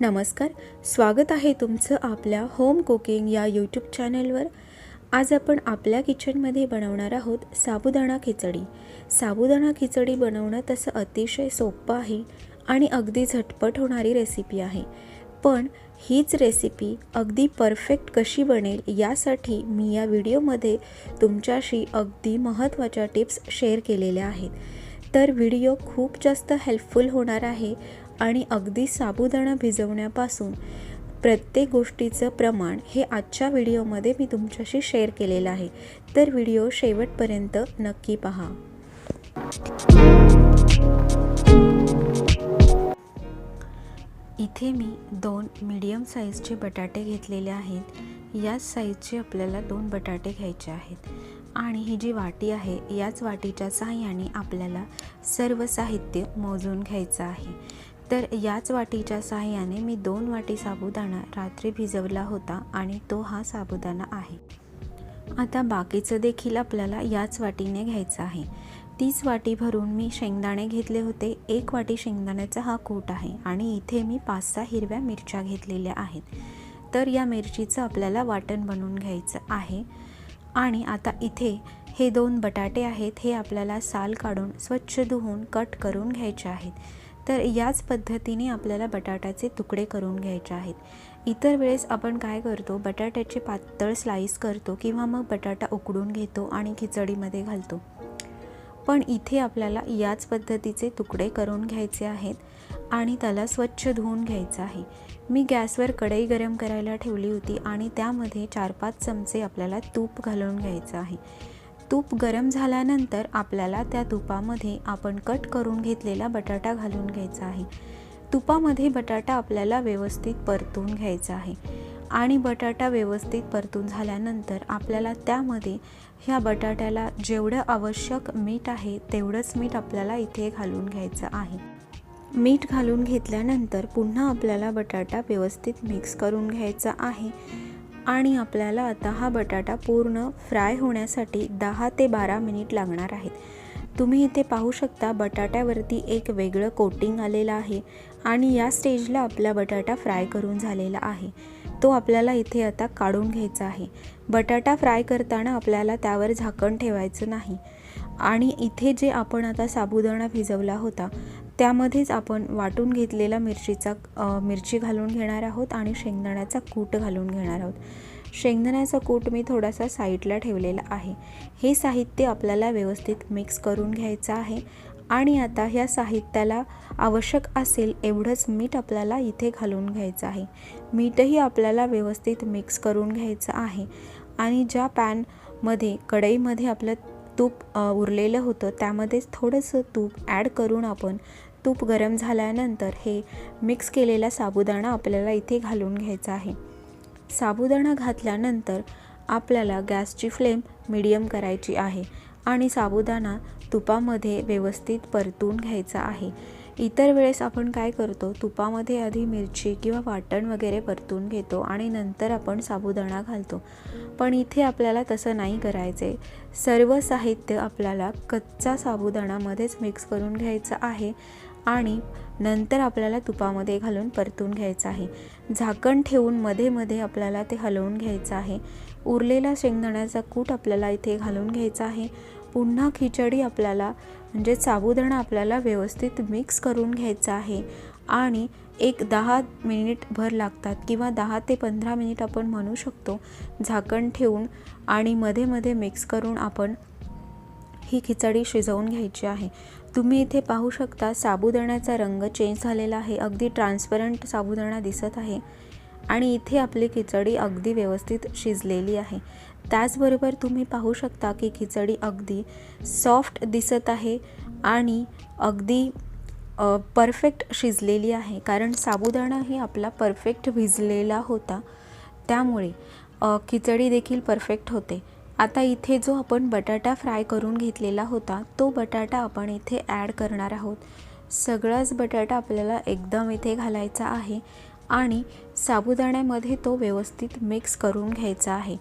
नमस्कार. स्वागत आहे तुमचं आपल्या होम कुकिंग या यूट्यूब चॅनलवर. आज आपण आपल्या किचनमध्ये बनवणार आहोत साबुदाणा खिचडी. साबुदाणा खिचडी बनवणं तसं अतिशय सोपं आहे आणि अगदी झटपट होणारी रेसिपी आहे. पण हीच रेसिपी अगदी परफेक्ट कशी बनेल यासाठी मी या व्हिडिओमध्ये तुमच्याशी अगदी महत्त्वाच्या टिप्स शेअर केलेल्या आहेत. तर व्हिडिओ खूप जास्त हेल्पफुल होणार आहे आणि अगदी साबुदाणा भिजवण्यापासून प्रत्येक गोष्टीचं प्रमाण हे आजच्या व्हिडिओमध्ये मी तुमच्याशी शेअर केलेलं आहे. तर व्हिडिओ शेवटपर्यंत नक्की पहा. इथे मी दोन मीडियम साईजचे बटाटे घेतलेले आहेत. याच साईजचे आपल्याला दोन बटाटे घ्यायचे आहेत. आणि ही जी वाटी आहे याच वाटीच्या सहाय्याने आपल्याला सर्व साहित्य मोजून घ्यायचं आहे. तर याच वाटीच्या साहाय्याने मी दोन वाटी साबुदाणा रात्री भिजवला होता आणि तो हा साबुदाणा आहे. आता बाकीचं देखील आपल्याला याच वाटीने घ्यायचं आहे. तीच वाटी भरून मी शेंगदाणे घेतले होते. एक वाटी शेंगदाण्याचा हा कूट आहे आणि इथे मी पाच सहा हिरव्या मिरच्या घेतलेल्या आहेत. तर या मिरचीचं आपल्याला वाटण बनवून घ्यायचं आहे. आणि आता इथे हे दोन बटाटे आहेत हे आपल्याला साल काढून स्वच्छ धुवून कट करून घ्यायचे आहेत. तर याच पद्धतीने आपल्याला बटाट्याचे तुकडे करून घ्यायचे आहेत. इतर वेळेस आपण काय करतो बटाट्याचे पातळ स्लाईस करतो किंवा मग बटाटा उकडून घेतो आणि खिचडीमध्ये घालतो. पण इथे आपल्याला याच पद्धतीचे तुकडे करून घ्यायचे आहेत आणि त्याला स्वच्छ धुवून घ्यायचं आहे. मी गॅसवर कढई गरम करायला ठेवली होती आणि त्यामध्ये चार पाच चमचे आपल्याला तूप घालून घ्यायचं आहे. तूप गरम झाल्यानंतर आपल्याला त्या तुपामध्ये आपण कट करून घेतलेला बटाटा घालून घ्यायचा आहे. तुपामध्ये बटाटा आपल्याला व्यवस्थित परतून घ्यायचा आहे. आणि बटाटा व्यवस्थित परतून झाल्यानंतर आपल्याला त्यामध्ये ह्या बटाट्याला जेवढं आवश्यक मीठ आहे तेवढंच मीठ आपल्याला इथे घालून घ्यायचं आहे. मीठ घालून घेतल्यानंतर पुन्हा आपल्याला बटाटा व्यवस्थित मिक्स करून घ्यायचा आहे. आणि आपल्याला आता हा बटाटा पूर्ण फ्राय होण्यासाठी दहा ते बारा मिनिट लागणार आहेत. तुम्ही इथे पाहू शकता बटाट्यावरती एक वेगळं कोटिंग आलेलं आहे आणि या स्टेजला आपला बटाटा फ्राय करून झालेला आहे. तो आपल्याला इथे आता काढून घ्यायचा आहे. बटाटा फ्राय करताना आपल्याला त्यावर झाकण ठेवायचं नाही. आणि इथे जे आपण आता साबुदाणा भिजवला होता त्यामध्येच आपण वाटून घेतलेला मिरचीचा मिरची घालून घेणार आहोत आणि शेंगदाण्याचा कूट घालून घेणार आहोत. शेंगदाण्याचा कूट मी थोडासा साईडला ठेवलेला आहे. हे साहित्य आपल्याला व्यवस्थित मिक्स करून घ्यायचं आहे आणि आता ह्या साहित्याला आवश्यक असेल एवढंच मीठ आपल्याला इथे घालून घ्यायचं आहे. मीठही आपल्याला व्यवस्थित मिक्स करून घ्यायचं आहे आणि ज्या पॅनमध्ये कढईमध्ये आपलं तूप उरलेलं होतं त्यामध्येच थोडंसं तूप ॲड करून आपण तूप गरम झाल्यानंतर हे मिक्स केलेला साबुदाणा आपल्याला इथे घालून घ्यायचा आहे. साबुदाणा घातल्यानंतर आपल्याला गॅसची फ्लेम मिडियम करायची आहे आणि साबुदाणा तुपामध्ये व्यवस्थित परतून घ्यायचा आहे. इतर वेळेस आपण काय करतो तुपामध्ये आधी मिरची किंवा वाटण वगैरे परतून घेतो आणि नंतर आपण साबुदाणा घालतो. पण इथे आपल्याला तसं नाही करायचे. सर्व साहित्य आपल्याला कच्चा साबुदाणामध्येच मिक्स करून घ्यायचं आहे. आणि नंतर आपल्याला तुपामध्ये घालून परतून घ्यायचं आहे. झाकण ठेवून मध्ये मध्ये आपल्याला ते हलवून घ्यायचं आहे. उरलेला शेंगदाण्याचा कूट आपल्याला इथे घालून घ्यायचा आहे. पुन्हा खिचडी आपल्याला म्हणजे साबुदाणा आपल्याला व्यवस्थित मिक्स करून घ्यायचा आहे. आणि एक दहा मिनिट भर लागतात किंवा दहा ते पंधरा मिनिट आपण म्हणू शकतो. झाकण ठेवून आणि मध्ये मध्ये मिक्स करून आपण ही खिचडी शिजवून घ्यायची आहे. तुम्ही इथे पाहू शकता साबुदाण्याचा रंग चेंज झालेला आहे. अगदी ट्रान्सपरंट साबुदाणा दिसत आहे. आणि इथे आपली खिचडी अगदी व्यवस्थित शिजलेली आहे. त्याचबरोबर तुम्ही पाहू शकता की खिचडी अगदी सॉफ्ट दिसत आहे आणि अगदी परफेक्ट शिजलेली आहे. कारण साबुदाणा ही आपला परफेक्ट भिजलेला होता. त्यामुळे खिचडी देखील परफेक्ट होते. आता इथे जो आपण बटाटा फ्राय करून घेतलेला होता तो बटाटा आपण इथे ॲड करणार आहोत. सगळाच बटाटा आपल्याला एकदम इथे घालायचा आहे आणि साबुदाण्यामध्ये तो व्यवस्थित मिक्स करून घ्यायचा आहे.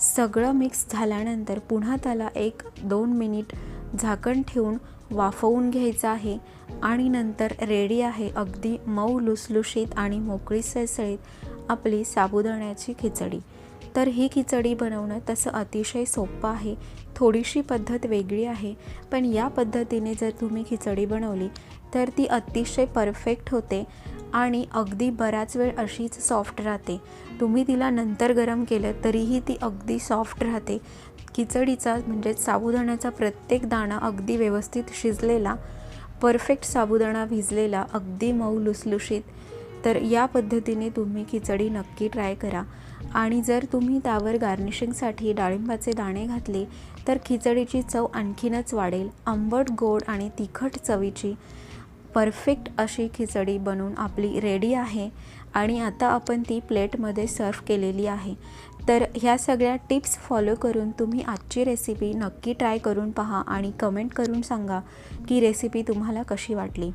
सगळं मिक्स झाल्यानंतर पुन्हा त्याला एक दोन मिनिट झाकण ठेवून वाफवून घ्यायचं आहे आणि नंतर रेडी आहे अगदी मऊ लुसलुशीत आणि मोकळी सळसळीत आपली साबुदाण्याची खिचडी. तर ही खिचडी बनवणं तसं अतिशय सोपं आहे. थोडीशी पद्धत वेगळी आहे. पण या पद्धतीने जर तुम्ही खिचडी बनवली तर ती अतिशय परफेक्ट होते आणि अगदी बराच वेळ अशीच सॉफ्ट राहते. तुम्ही तिला नंतर गरम केलं तरीही ती अगदी सॉफ्ट राहते. खिचडीचा म्हणजे साबुदाण्याचा प्रत्येक दाणा अगदी व्यवस्थित शिजलेला परफेक्ट साबुदाणा भिजलेला अगदी मऊ लुसलुशीत तर या पद्धतीने तुम्ही खिचडी नक्की ट्राय करा. आणि जर तुम्ही त्यावर गार्निशिंगसाठी डाळिंबाचे दाणे घातले तर खिचडीची चव आणखीनच वाढेल. आंबट गोड आणि तिखट चवीची परफेक्ट अशी खिचडी बनवून आपली रेडी आहे. आणि आता आपण ती प्लेटमध्ये सर्व केलेली आहे. तर ह्या सगळ्या टिप्स फॉलो करून तुम्ही आजची रेसिपी नक्की ट्राय करून पहा आणि कमेंट करून सांगा की रेसिपी तुम्हाला कशी वाटली.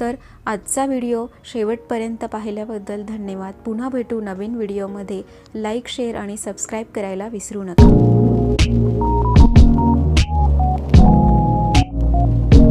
तर आजचा व्हिडिओ शेवटपर्यंत पाहिल्याबद्दल धन्यवाद. पुन्हा भेटू नवीन व्हिडिओमध्ये. लाईक शेअर आणि सबस्क्राईब करायला विसरू नका.